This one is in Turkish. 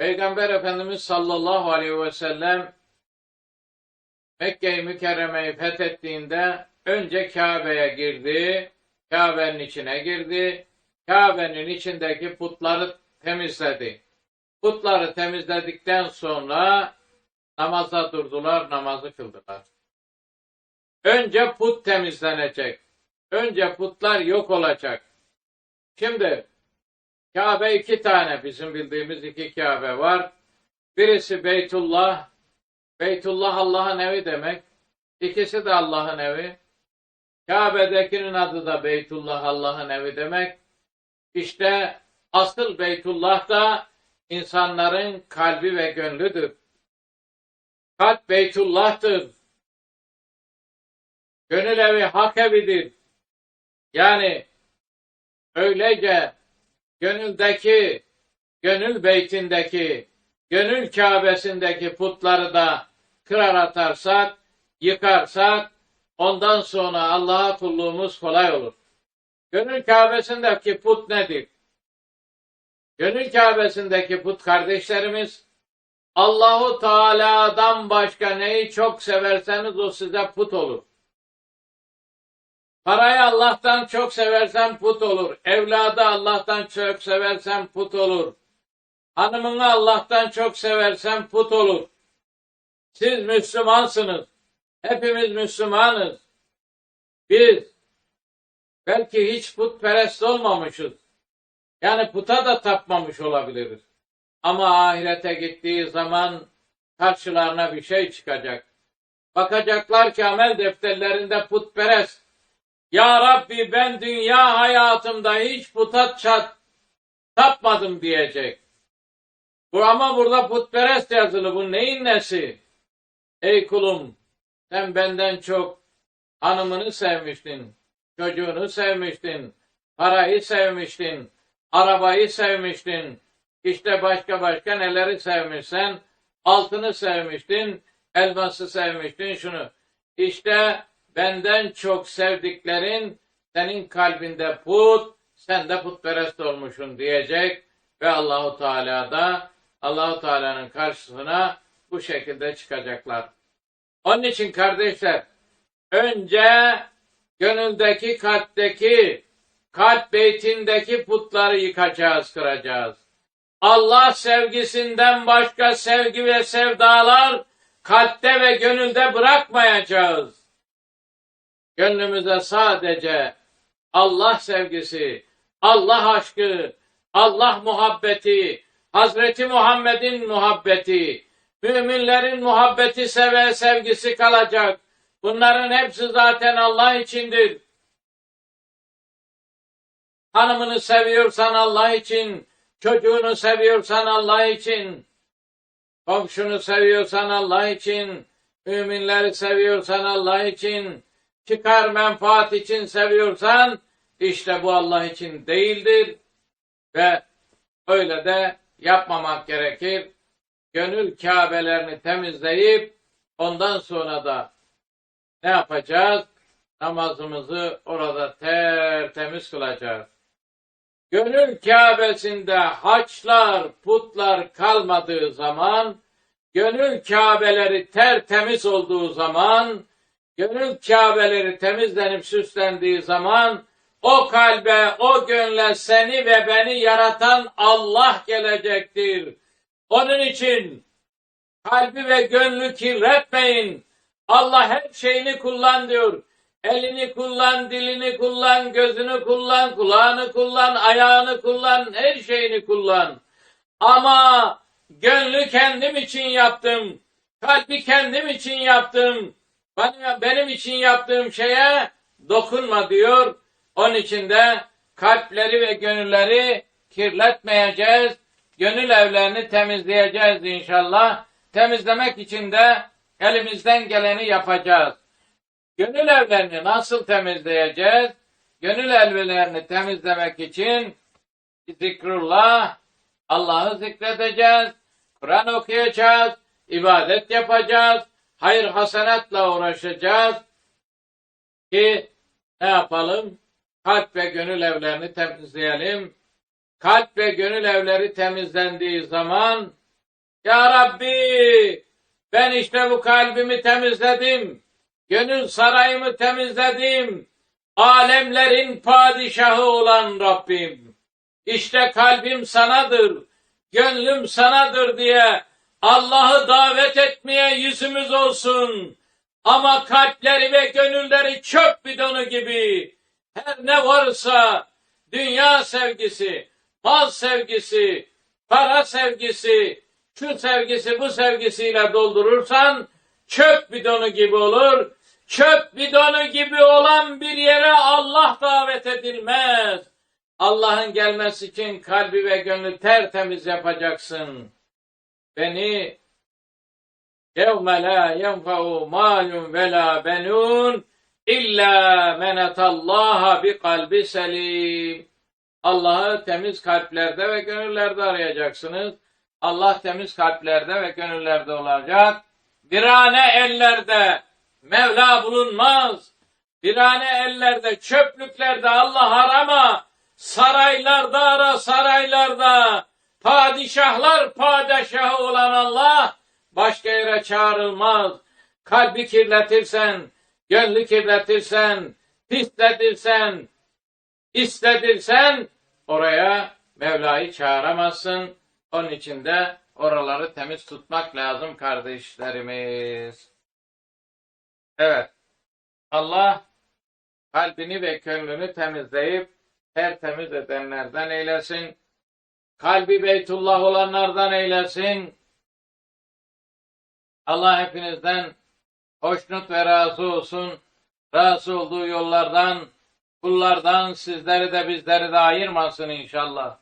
Peygamber Efendimiz sallallahu aleyhi ve sellem Mekke-i Mükerreme'yi fethettiğinde önce Kabe'ye girdi. Kabe'nin içine girdi. Kabe'nin içindeki putları temizledi. Putları temizledikten sonra namaza durdular, namazı kıldılar. Önce put temizlenecek. Önce putlar yok olacak. Şimdi Kabe iki tane bizim bildiğimiz iki Kabe var. Birisi Beytullah. Beytullah Allah'ın evi demek. İkisi de Allah'ın evi. Kabe'dekinin adı da Beytullah Allah'ın evi demek. İşte asıl Beytullah da insanların kalbi ve gönlüdür. Kalp Beytullah'tır. Gönül evi hak evidir. Yani öylece gönüldeki, gönül beytindeki, gönül Kabe'sindeki putları da kırar atarsak, yıkarsak, ondan sonra Allah'a kulluğumuz kolay olur. Gönül Kabe'sindeki put nedir? Gönül Kabe'sindeki put kardeşlerimiz, Allahu Teala'dan başka neyi çok severseniz o size put olur. Parayı Allah'tan çok seversen put olur. Evladı Allah'tan çok seversen put olur. Hanımını Allah'tan çok seversen put olur. Siz Müslümansınız. Hepimiz Müslümanız. Biz belki hiç putperest olmamışız. Yani puta da tapmamış olabiliriz. Ama ahirete gittiği zaman karşılarına bir şey çıkacak. Bakacaklar ki amel defterlerinde putperest. Ya Rabbi ben dünya hayatımda hiç puta çat, tapmadım diyecek. Bu ama burada putperest yazılı. Bu neyin nesi? Ey kulum sen benden çok hanımını sevmiştin, çocuğunu sevmiştin, parayı sevmiştin, arabayı sevmiştin, işte başka başka neleri sevmişsen, altını sevmiştin, elması sevmiştin, şunu. İşte benden çok sevdiklerin senin kalbinde put, sen de putperest olmuşsun diyecek ve Allahu Teala da Allahu Teala'nın karşısına bu şekilde çıkacaklar. Onun için kardeşler önce gönüldeki kalpteki kalp beytindeki putları yıkacağız, kıracağız. Allah sevgisinden başka sevgi ve sevdalar kalpte ve gönülde bırakmayacağız. Gönlümüze sadece Allah sevgisi, Allah aşkı, Allah muhabbeti, Hazreti Muhammed'in muhabbeti, müminlerin muhabbeti seve sevgisi kalacak. Bunların hepsi zaten Allah içindir. Hanımını seviyorsan Allah için, çocuğunu seviyorsan Allah için, komşunu seviyorsan Allah için, müminleri seviyorsan Allah için, çıkar menfaat için seviyorsan, işte bu Allah için değildir ve öyle de yapmamak gerekir. Gönül Kâbelerini temizleyip ondan sonra da ne yapacağız? Namazımızı orada tertemiz kılacağız. Gönül Kâbesinde haçlar, putlar kalmadığı zaman, gönül Kâbeleri tertemiz olduğu zaman, gönül Kâbeleri temizlenip süslendiği zaman, o kalbe, o gönle seni ve beni yaratan Allah gelecektir. Onun için kalbi ve gönlü kirletmeyin. Allah her şeyini kullan diyor. Elini kullan, dilini kullan, gözünü kullan, kulağını kullan, ayağını kullan, her şeyini kullan. Ama gönlü kendim için yaptım. Kalbi kendim için yaptım. Bana, benim için yaptığım şeye dokunma diyor. Onun için de kalpleri ve gönülleri kirletmeyeceğiz. Gönül evlerini temizleyeceğiz inşallah. Temizlemek için de elimizden geleni yapacağız. Gönül evlerini nasıl temizleyeceğiz? Gönül evlerini temizlemek için zikrullah, Allah'ı zikredeceğiz, Kur'an okuyacağız, ibadet yapacağız, hayır hasenatla uğraşacağız ki ne yapalım? Kalp ve gönül evlerini temizleyelim. Kalp ve gönül evleri temizlendiği zaman Ya Rabbi ben işte bu kalbimi temizledim. Gönül sarayımı temizledim. Alemlerin padişahı olan Rabbim. İşte kalbim sanadır, gönlüm sanadır diye Allah'ı davet etmeye yüzümüz olsun. Ama kalpleri ve gönülleri çöp bidonu gibi her ne varsa dünya sevgisi, mal sevgisi, para sevgisi, şu sevgisi bu sevgisiyle doldurursan çöp bidonu gibi olur. Çöp bidonu gibi olan bir yere Allah davet edilmez. Allah'ın gelmesi için kalbi ve gönlü tertemiz yapacaksın beni yevme la yenfe'u malun ve la benun illa menetallaha bi kalbi selim. Allah'ı temiz kalplerde ve gönüllerde arayacaksınız. Allah temiz kalplerde ve gönüllerde olacak. Virane ellerde Mevla bulunmaz. Virane ellerde, çöplüklerde Allah arama. Saraylarda ara, saraylarda. Padişahlar padişahı olan Allah başka yere çağrılmaz. Kalbi kirletirsen, gönlü kirletirsen, pisletirsen, istedirsen oraya Mevla'yı çağıramazsın. Onun için de oraları temiz tutmak lazım kardeşlerimiz. Evet. Allah kalbini ve gönlünü temizleyip tertemiz edenlerden eylesin. Kalbi Beytullah olanlardan eylesin. Allah hepinizden hoşnut ve razı olsun. Razı olduğu yollardan, kullardan sizleri de bizleri de ayırmasın inşallah.